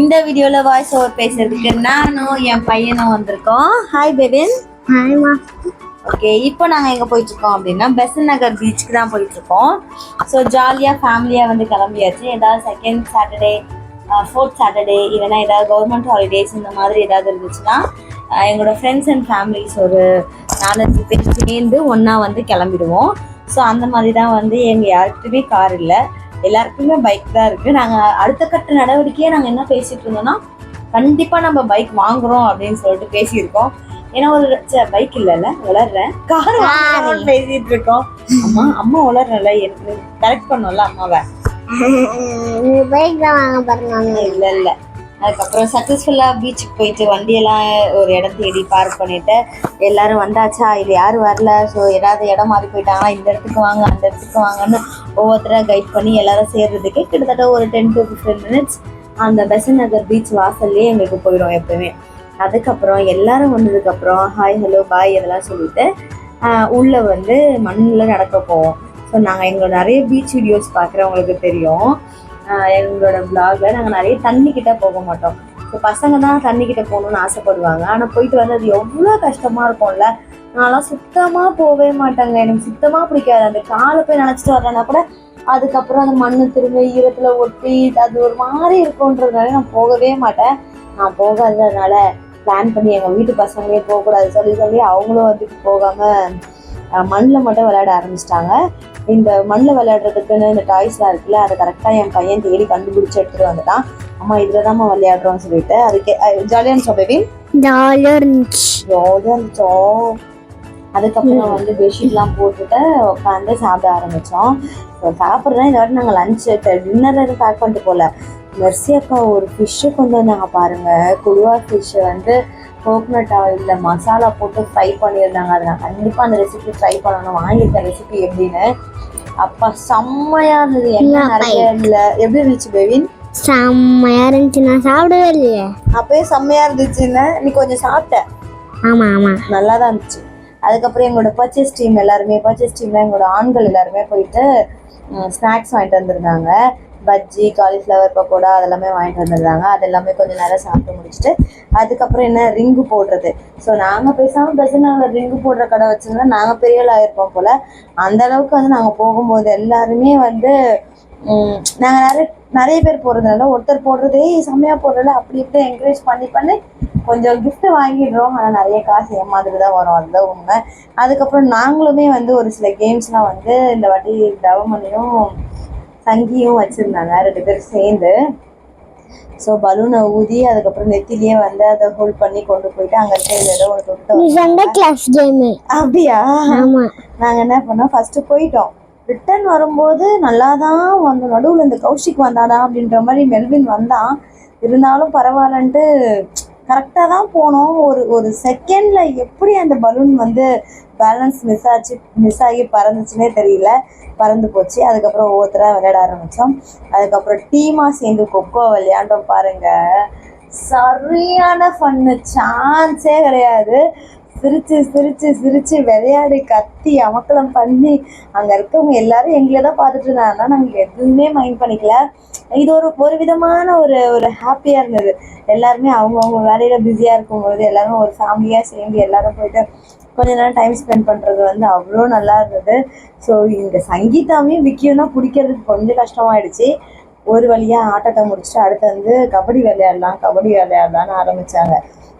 இந்த வீடியோல voice over பேசுறதுக்கு நானும் என் பையனும் வந்திருக்கோம். ஹாய் ஹாய்மா ஓகே இப்போ நாங்கள் எங்கே போயிட்டு இருக்கோம் அப்படின்னா பெசன் நகர் பீச்சுக்கு தான் போயிட்டு இருக்கோம் ஸோ ஜாலியாக ஃபேமிலியாக வந்து கிளம்பியாச்சு. ஏதாவது செகண்ட் சாட்டர்டே ஃபோர்த் சாட்டர்டே இல்லைன்னா ஏதாவது கவர்மெண்ட் ஹாலிடேஸ் இந்த மாதிரி ஏதாவது இருந்துச்சுன்னா எங்களோட ஃப்ரெண்ட்ஸ் அண்ட் ஃபேமிலிஸ் ஒரு நாலஞ்சு பேர் சேர்ந்து ஒன்றா வந்து கிளம்பிடுவோம். ஸோ அந்த மாதிரி தான் வந்து எங்கள் யாருக்குமே கார் இல்லை. எல்லாருக்குமே பைக் தான் இருக்குது நாங்கள் அடுத்த கட்ட நடவடிக்கையே நாங்கள் என்ன பேசிட்டு இருந்தோம்னா கண்டிப்பாக நம்ம பைக் வாங்குறோம் அப்படின்னு சொல்லிட்டு பேசியிருக்கோம். ஏன்னா ஒரு பைக் இல்லைல்ல வளர்றேன் கார் வாங்கணும்னு பேசிட்டு இருக்கோம். அம்மா அம்மா வளர்றல எனக்கு கரெக்ட் பண்ணோம்ல அம்மாவை. பைக் தான் வாங்க பாருங்க இல்ல இல்ல. அதுக்கப்புறம் சக்ஸஸ்ஃபுல்லாக பீச்சுக்கு போயிட்டு வண்டியெல்லாம் ஒரு இடம் தேடி பார்க் பண்ணிட்டு எல்லாரும் வந்தாச்சா? இது யாரும் வரல? ஸோ ஏதாவது இடம் மாறி போயிட்டாங்கன்னா இந்த இடத்துக்கு வாங்க அந்த இடத்துக்கு வாங்கன்னு ஒவ்வொருத்தராக கைட் பண்ணி எல்லாரும் சேர்றதுக்கு கிட்டத்தட்ட ஒரு டென் டு ஃபிஃப்டீன் மினிட்ஸ் அந்த பெசன் நகர் பீச் வாசல்லே எங்களுக்கு போயிடும் எப்பவுமே. அதுக்கப்புறம் எல்லாரும் வந்ததுக்கப்புறம் ஹாய் ஹலோ பாய் இதெல்லாம் சொல்லிட்டு உள்ளே வந்து மண்ணில் நடக்க போவோம். ஸோ நாங்கள் எங்களோட நிறைய பீச் வீடியோஸ் பார்க்குறவங்களுக்கு தெரியும். எங்களோட vlogல நாங்கள் நிறைய தண்ணி கிட்ட போக மாட்டோம். ஸோ பசங்க தான் தண்ணி கிட்ட போகணும்னு ஆசைப்படுவாங்க. ஆனால் போயிட்டு வந்து அது எவ்வளோ கஷ்டமா இருக்கும்ல. நான்லாம் சுத்தமாக போகவே மாட்டேங்க. எனக்கு சுத்தமாக பிடிக்காது. அந்த காலை போய் நினச்சிட்டு வரேன்னா கூட அதுக்கப்புறம் அந்த மண்ணு திரும்ப ஈரத்தில் ஒட்டி அது ஒரு மாதிரி இருக்குன்றதுனால நான் போகவே மாட்டேன். நான் போகாததுனால பிளான் பண்ணி எங்கள் வீட்டு பசங்களே போகக்கூடாது சொல்லி சொல்லி அவங்களும் வந்துட்டு போகாமல் மண்ணில் மட்டும் விளையாட ஆரம்பிச்சிட்டாங்க. இந்த மண்ணில் விளையாடுறதுக்குன்னு இந்த டாய்ஸ்லாம் இருக்குல்ல அதை கரெக்டாக என் பையன் தேடி கண்டுபிடிச்சி எடுத்துகிட்டு வந்துட்டான். அம்மா இதில் தான்மா விளையாடுறோம்னு சொல்லிட்டு. அதுக்கு ஜாலியாக இருந்துச்சா பேபி ஜாலியாக இருந்துச்சு. ஜாலியாக இருந்துச்சோ? அதுக்கப்புறம் வந்து பெட்ஷீட்லாம் போட்டுட்டு உட்காந்து சாப்பிட ஆரம்பித்தோம் இந்த வாட்டி நாங்கள் லஞ்சு டின்னர் எதுவும் பேக் பண்ணிட்டு போகல மெர்சி அக்கா ஒரு ஃபிஷ்ஷு கொண்டு வந்தாங்க பாருங்க. குழுவா ஃபிஷ்ஷு வந்து கோகனட் ஆயிலில் மசாலா போட்டு ஃப்ரை பண்ணியிருந்தாங்க. அதை நான் கண்டிப்பாக அந்த ரெசிபி ட்ரை பண்ணணும். வாங்கியிருக்கேன் ரெசிபி எப்படின்னு? அப்பா செம்மையா இருந்தது. என்ன நிறைய இல்லை. எப்படி இருந்துச்சு பெவின் செம்மையாக இருந்துச்சு. நான் சாப்பிடவே இல்லையே. அப்பயே செம்மையா இருந்துச்சுன்னு நீ கொஞ்சம் சாப்பிட்டேன் ஆமாம் ஆமாம் நல்லா தான் இருந்துச்சு. அதுக்கப்புறம் எங்களோட பர்ச்சேஸ் டீம் எல்லாருமே பர்ச்சேஸ் டீமில் எங்களோட ஆண்கள் எல்லாருமே போயிட்டு ஸ்நாக்ஸ் வாங்கிட்டு வந்திருந்தாங்க. பஜ்ஜி காலிஃப்ளவர் பக்கோடா அதெல்லாமே வாங்கிட்டு வந்திருந்தாங்க. அது எல்லாமே கொஞ்சம் நேரம் சாப்பிட்டு முடிச்சுட்டு அதுக்கப்புறம் என்ன ரிங்கு போடுறது. ஸோ நாங்கள் பேசாமல் பெசனாவில் ரிங்கு போடுற கடை வச்சுருந்தா நாங்கள் பெரிய ஆள் போல். அந்த அளவுக்கு வந்து நாங்கள் போகும்போது எல்லாருமே வந்து நாங்கள் நிறைய நிறைய பேர் போடுறதுனால ஒருத்தர் போடுறதே செம்மையாக போடுறதுல அப்படி இப்படி என்கரேஜ் பண்ணி பண்ணி கொஞ்சம் கிஃப்ட் வாங்கிடுறோம். ஆனால் நிறைய காசு ஏமாந்துட்டு தான் வரும். அதுதான் உண்மை. அதுக்கப்புறம் நாங்களுமே வந்து ஒரு சில கேம்ஸ்லாம் வந்து இந்த வாட்டி தவமணியும் சங்கியும் வச்சுருந்தாங்க ரெண்டு பேரும் சேர்ந்து. ஸோ பலூனை ஊதி அதுக்கப்புறம் நெத்திலேயே வந்து அதை ஹோல்ட் பண்ணி கொண்டு போயிட்டு அங்கே இருக்க ஏதோ தொட்டு சண்டை கிளாஸ் கேமு அப்படியா? நாங்கள் என்ன பண்ணோம்? ஃபஸ்ட்டு போயிட்டோம். ரிட்டர்ன் வரும்போது நல்லா தான் வந்து நடுவில் இந்த கௌஷிக் வந்தாடா அப்படின்ற மாதிரி மெல்வின் வந்தான். இருந்தாலும் பரவாயில்லன்ட்டு கரெக்டாக தான் போனோம். ஒரு ஒரு செகண்டில் எப்படி அந்த பலூன் வந்து பேலன்ஸ் மிஸ் ஆச்சு மிஸ் ஆகி பறந்துச்சுன்னே தெரியல. பறந்து போச்சு. அதுக்கப்புறம் ஒவ்வொருத்தராக விளையாட ஆரம்பித்தோம் அதுக்கப்புறம் டீமாக சேர்ந்து கொக்கோ விளையாண்டோம் பாருங்கள் சரியான ஃபன்னு சான்ஸே கிடையாது. சிரிச்சு சிரிச்சு சிரிச்சு விளையாடி கத்தி அமக்கலம் பண்ணி அங்கே இருக்கவங்க எல்லாரும் எங்களை தான் பார்த்துட்டு இருந்தாங்க. நாங்கள் எதுவுமே மைண்ட் பண்ணிக்கல. இது ஒரு ஒரு விதமான ஒரு ஒரு ஹாப்பியாக இருந்தது. எல்லாருமே அவங்கவுங்க வேலையில் பிஸியாக இருக்கும்போது எல்லாரும் ஒரு ஃபேமிலியாக சேர்ந்து எல்லாரும் போயிட்டு கொஞ்ச நேரம் டைம் ஸ்பெண்ட் பண்ணுறது வந்து அவ்வளோ நல்லா இருந்தது. ஸோ இந்த சங்கீதாவையும் விக்கியும்னா பிடிக்கிறதுக்கு கொஞ்சம் கஷ்டமாயிடுச்சு. ஒரு வழியாக ஆட்டத்தை முடிச்சுட்டு அடுத்து வந்து கபடி விளையாடலாம் கபடி விளையாடலான்னு ஆரம்பித்தாங்க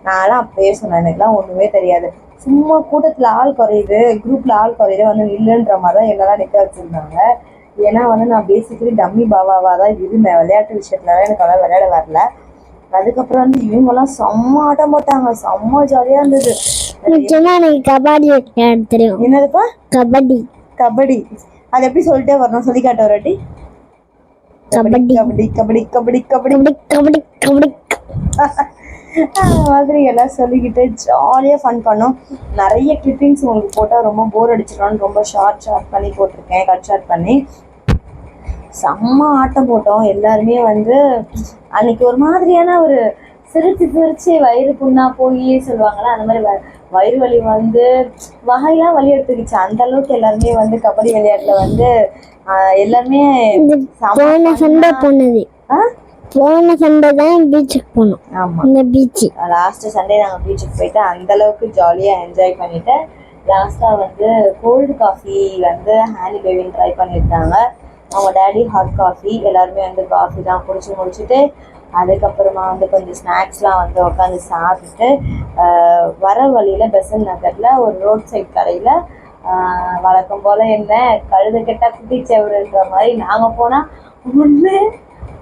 நான்லாம் அப்பயே சொன்னேன் எனக்குலாம் ஒன்றுமே தெரியாது. சும்மா கூட்டத்தில் ஆள் குறையுது குரூப்பில் ஆள் குறையுது வந்து நில்லுன்ற மாதிரி தான் என்னெல்லாம் நிற்க வச்சுருந்தாங்க. ஏன்னா வந்து நான் பேசிக்கலி டம்மி பாபாவாக தான் இருந்தேன். விளையாட்டு விஷயத்துலலாம் எனக்கு அவ்வளோ விளையாட வரல. அதுக்கப்புறம் வந்து இவங்கெல்லாம் செம்ம ஆட்டம் போட்டாங்க. செம்ம ஜாலியாக இருந்தது. நிச்சயமாக எனக்கு கபடி விளையாட தெரியும். என்னதுப்பா? கபடி. கபடி. அது எப்படி சொல்லிட்டே வரணும்? சொல்லி காட்ட ஒரு வாட்டி. கபடி. கபடி கபடி கபடி கபடி. கபடி கபடி கபடி. அந்த மாதிரி எல்லாம் சொல்லிக்கிட்டு ஜாலியாக ஃபன் பண்ணோம். நிறைய கிளிப்பிங்ஸ் உங்களுக்கு போட்டால் ரொம்ப போர் அடிச்சிடும்னு ரொம்ப ஷார்ட் ஷார்ட் பண்ணி போட்டிருக்கேன் கட் ஷார்ட் பண்ணி. செம்ம ஆட்டம் போட்டோம். எல்லாருமே வந்து அன்னைக்கு ஒரு மாதிரியான ஒரு சிரிச்சு சிரிச்சு வயிறு புண்ணா போய் சொல்லுவாங்கல்ல அந்த மாதிரி வயிறு வலி வந்து வகையெல்லாம் வலி எடுத்துக்கிச்சு. அந்த அளவுக்கு எல்லாருமே வந்து கபடி விளையாட்டுல வந்து எல்லாருமே சண்டை போனது. ஆ? போன சண்டே தான் பீச்சுக்கு போனோம். ஆமா. இந்த பீச்சு லாஸ்ட் சண்டே நாங்கள் பீச்சுக்கு போயிட்டு அந்த அளவுக்கு ஜாலியாக என்ஜாய் பண்ணிட்டு லாஸ்ட்டாக வந்து கோல்டு காஃபி வந்து ஹேனி பேபின்னு ட்ரை பண்ணியிருந்தாங்க. அவங்க டேடி ஹாட் காஃபி எல்லாருமே வந்து காஃபி தான் குடிச்சு முடிச்சுட்டு அதுக்கப்புறமா வந்து கொஞ்சம் ஸ்நாக்ஸ்லாம் வந்து உட்காந்து சாப்பிட்டுட்டு வர வழியில் பெசன் நகரில் ஒரு ரோட் சைட் கடையில் வழக்கம் போல் என்ன கழுது கெட்டா குட்டி செவருன்ற மாதிரி நாங்கள் போனால் ஒன்று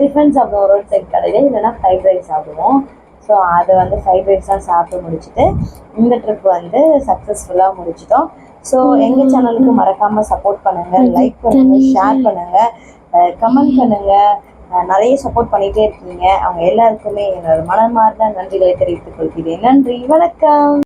டிஃபன் சாப்பிடுவோம். ரோட் சைட் கடையில். இல்லைன்னா ஃப்ரைட் ரைஸ் சாப்பிடுவோம். ஸோ அதை வந்து ஃப்ரைட் ரைஸ்லாம் சாப்பிட்டு முடிச்சுட்டு இந்த ட்ரிப் வந்து சக்ஸஸ்ஃபுல்லாக முடிச்சிட்டோம். ஸோ எங்கள் சேனலுக்கு மறக்காமல் சப்போர்ட் பண்ணுங்கள் லைக் பண்ணுங்கள் ஷேர் பண்ணுங்கள் கமெண்ட் பண்ணுங்கள் நிறைய சப்போர்ட் பண்ணிகிட்டே இருக்கீங்க. அவங்க எல்லாருக்குமே என்னோட மனமார்ந்த நன்றிகளை தெரிவித்துக் கொள்கிறேன். நன்றி. வணக்கம்.